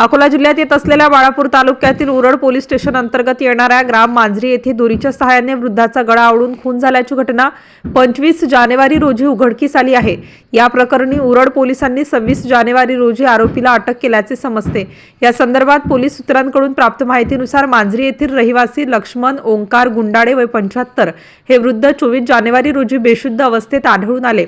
अकोला जिल्ह्यात येत असलेल्या बाळापूर तालुक्यातील उरड पोलीस स्टेशन अंतर्गत येणाऱ्या ग्राम मांजरी येथे दोरीच्या सहाय्याने वृद्धाचा गळा आवडून खून झाल्याची घटना पंचवीस जानेवारी रोजी उघडकीस आली आहे. या प्रकरणी उरड पोलिसांनी सव्वीस जानेवारी रोजी आरोपीला अटक केल्याचे समजते. या संदर्भात पोलीस सूत्रांकडून प्राप्त माहितीनुसार मांजरी येथील रहिवासी लक्ष्मण ओंकार गुंडाळे वय पंच्याहत्तर हे वृद्ध चोवीस जानेवारी रोजी बेशुद्ध अवस्थेत आढळून आले.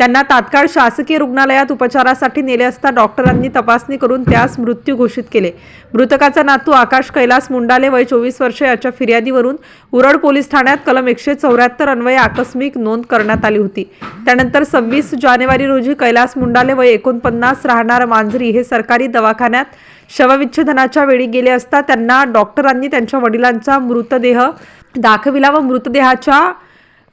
त्यांना तात्काळ शासकीय रुग्णालयात उपचारासाठी नेले असता डॉक्टरांनी तपासणी करून त्यास मृत्यू घोषित केले. मृतकाचा नातू आकाश कैलास मुंडाले वय चोवीस वर्षे याच्या फिर्यादीवरून उरड पोलीस ठाण्यात कलम एकशे चौऱ्याहत्तर अन्वये आकस्मिक नोंद करण्यात आली होती. त्यानंतर सव्वीस जानेवारी रोजी कैलास मुंडाले वय एकोणपन्नास राहणार मांजरी हे सरकारी दवाखान्यात शवविच्छेदनाच्या वेळी गेले असता त्यांना डॉक्टरांनी त्यांच्या वडिलांचा मृतदेह दाखविला व मृतदेहाच्या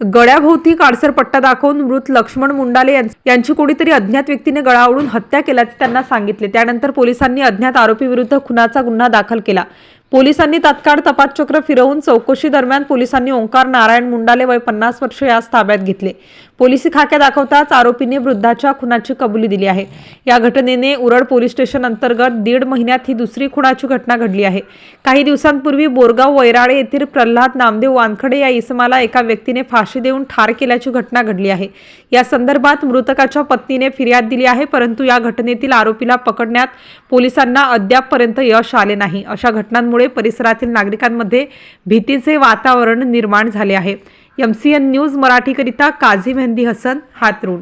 गळ्याभोवती काळसर पट्टा दाखवून मृत लक्ष्मण मुंडाले यांची कोणीतरी अज्ञात व्यक्तीने गळा हत्या केल्याचे त्यांना सांगितले. त्यानंतर पोलिसांनी अज्ञात आरोपीविरुद्ध खुनाचा गुन्हा दाखल केला. पोलिसांनी तात्काळ तपासचक्र फिरवून चौकशी दरम्यान पोलिसांनी ओंकार नारायण मुंडाले वय पन्नास वर्ष यास ताब्यात घेतले. पोलिसी खाक्या दाखवताच आरोपीने वृद्धाच्या खुनाची कबुली दिली आहे. या घटनेने उरड पोलीस स्टेशन अंतर्गत दीड महिन्यात ही दुसरी खुनाची घटना घडली आहे. काही दिवसांपूर्वी बोरगाव वैराळे येथील प्रल्हाद नामदेव वानखडे या इसमाला एका व्यक्तीने फाशी देऊन ठार केल्याची घटना घडली आहे. या संदर्भात मृतकाच्या पत्नीने फिर्याद दिली आहे परंतु या घटनेतील आरोपीला पकडण्यात पोलिसांना अद्यापपर्यंत यश आले नाही. अशा घटनांमुळे परिसरातील नागरिकांमध्ये भीतीचे वातावरण निर्माण झाले आहे. एम सी एन न्यूज मराठीकरिता काझी मेहंदी हसन हातरुण